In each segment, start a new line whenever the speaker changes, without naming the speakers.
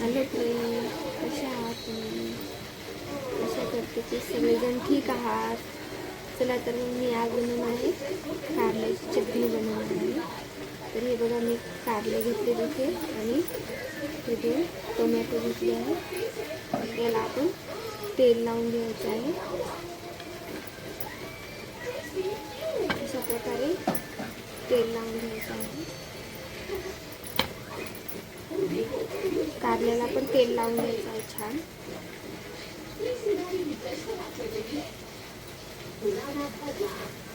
Hello friend कशा आहात तुम्ही? कशा करते की सगळेजण ठीक आहात? चला तर मग मी आज बनवून आहे कारल्याची चटणी बनवून आहे. तर हे बघा मी कारले घेतले तिथे आणि तिथे टोमॅटो घेतले आहे. याला आपण तेल लावून घ्यायचं आहे. अशा प्रकारे तेल लावून घ्यायचं आहे. कारल्याला पण तेल लावून घ्यायचं आहे छान.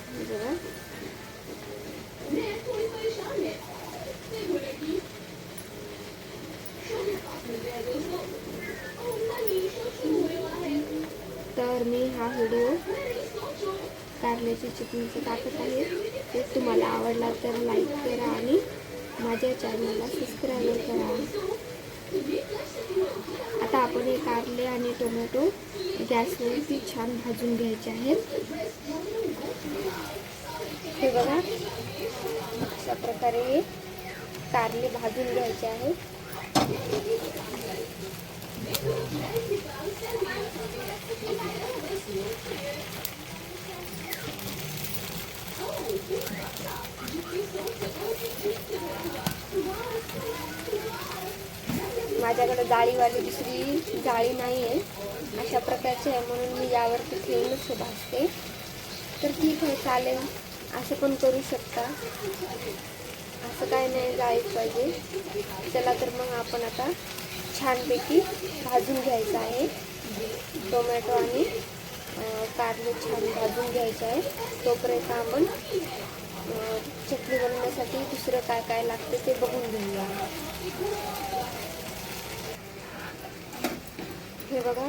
बघा तर मी हा व्हिडिओ कारल्याची चटणीचं टाकत आहे. ते तुम्हाला आवडला तर लाईक करा आणि माझ्या चॅनलला सबस्क्राईब करा. आपण हे कारले आणि टोमॅटो. गॅसवरती छान भाजून घ्यायचे आहेत. हे कारले माझ्याकडे जाळीवाली दुसरी जाळी नाही आहे. अशा प्रकारची आहे म्हणून मी यावरती ठेवूनच हे भाजते तर ठीक आहे चालेल. असं पण करू शकता. असं काय नाही जाळीच पाहिजे. चला तर मग आपण आता छानपैकी भाजून घ्यायचं आहे. टोमॅटो आणि कारले छान भाजून घ्यायचं आहे. तोपर्यंत आपण चटणी बनवण्यासाठी दुसरं काय काय लागतं ते बघून घेऊया. हे बघा.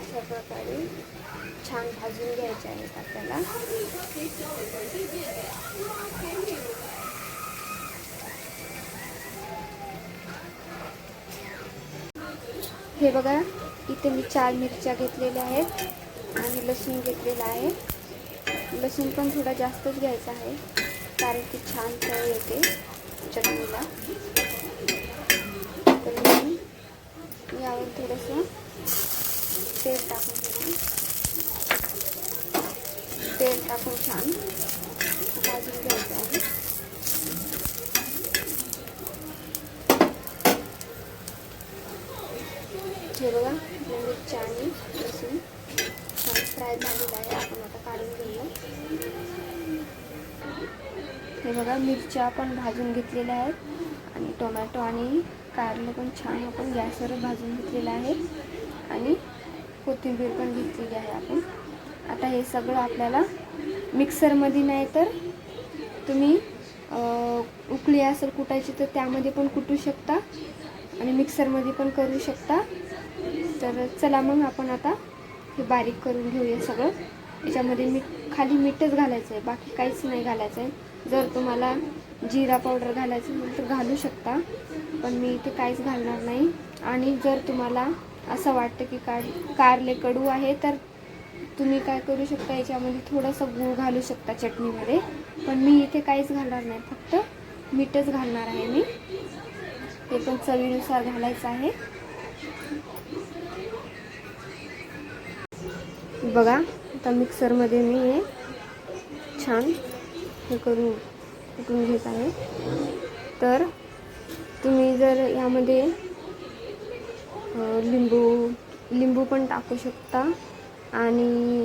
अशा प्रकारे छान भाजून घ्यायचे आहेत आपल्याला. हे बघा इथे मी चार मिरच्या घेतलेल्या आहेत आणि लसूण घेतलेलं आहे. लसूण पण थोडा जास्तच घ्यायचा आहे कारण की छान चव येते चटणीला. यावर थोडंसं तेल टाकून घेऊ तेल टाकून छान भाजून घ्यायचं आहे. हे बघा म्हणजे मिरच्या आणि लसूण छान फ्राय झालेला आहे. आपण आता काढून घेऊया. हे बघा मिरच्या पण भाजून घेतलेल्या आहेत. आणि टोमॅटो आणि कारलं पण छान आपण गॅसवर भाजून घेतलेलं आहे. आणि कोथिंबीर पण घेतलेली आहे आपण. आता हे सगळं आपल्याला मिक्सरमध्ये नाही तर तुम्ही उकळी असेल कुटायची तर त्यामध्ये पण कुटू शकता आणि मिक्सरमध्ये पण करू शकता. तर चला मग आपण आता हे बारीक करून घेऊया सगळं. याच्यामध्ये मीठ खाली मीठच घालायचं आहे बाकी काहीच नाही घालायचं आहे जर तुम्हाला जिरा पावडर घालायचं तर घालू शकता पण मी इथे काहीच घालणार नाही. आणि जर तुम्हाला असं वाटतं की कार कारले कडू आहे तर तुम्ही काय करू शकता याच्यामध्ये थोडंसं गूळ घालू शकता चटणीमध्ये. पण मी इथे काहीच घालणार नाही फक्त मीठच घालणार आहे मी. ते पण चवीनुसार घालायचं आहे. बघा आता मिक्सरमध्ये मी हे छान हे करून कुठून घेत आहे. तर तुम्ही जर यामध्ये लिंबू लिंबू पण टाकू शकता आणि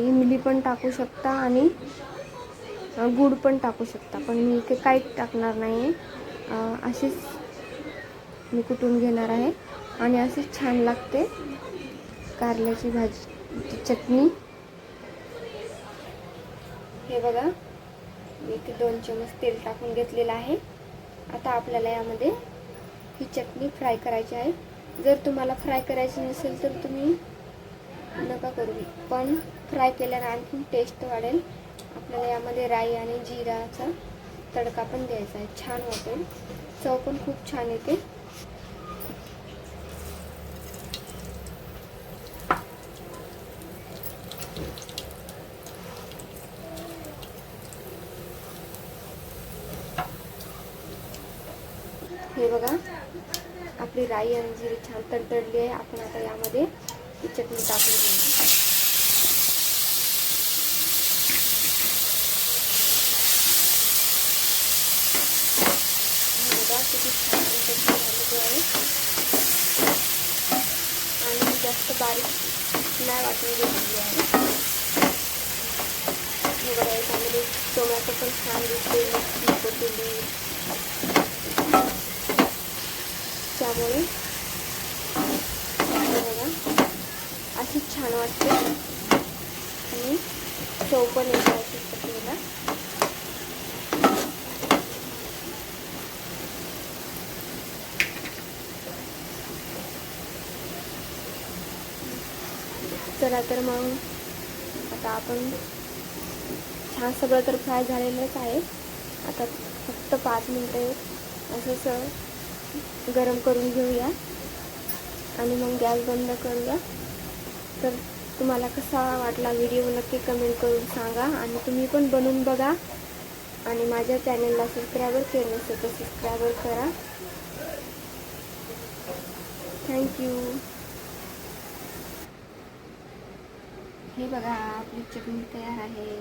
इमली पण टाकू शकता आणि अ, गूळ पण टाकू शकता. पण मी इथे काहीच टाकणार नाही आहे अशीच मी कुटून घेणार आहे. आणि अशीच छान लागते. कारल्याची भाजी चटणी. हे बघा. मी इथे दोन चमच तेल टाकून घेतलेलं आहे. आता आपल्याला यामध्ये ही चटणी फ्राय करायची आहे. जर तुम्हाला फ्राय करायची नसेल तर तुम्ही नका करू. पण फ्राय केल्यानं आणखी टेस्ट वाढेल. आपल्याला यामध्ये राई आणि जिराचा तडका पण द्यायचा आहे. छान वाटेल. चव पण खूप छान येते. हे बघा. आपली राई आणि जिरी छान तडतडली आहे. आपण आता यामध्ये ती चटणी टाकून घेऊ. किती छान चटणी झालेली आहे. आणि जास्त बारीक नाही वाटून घेतली आहे. हे बघा याच्यामध्ये टोमॅटो पण छान दिसते मिरची कोथिंबीर. त्यामुळे बघा. अशी छान वाटते. आणि चव पण येते अशी चटणीला. चला तर मग आता आपण छान सगळं तर फ्राय झालेलंच आहे. आता फक्त पाच मिनटं असंच गरम करून घेऊया. आणि मग गॅस बंद करूया. तर तुम्हाला कसा वाटला व्हिडिओ नक्की कमेंट करून सांगा. आणि तुम्ही पण बनवून बघा. आणि माझ्या चॅनलला सबस्क्रायबर केलं नसेल तर सबस्क्रायबर करा. थँक्यू हे बघा आपली चटणी तयार आहे.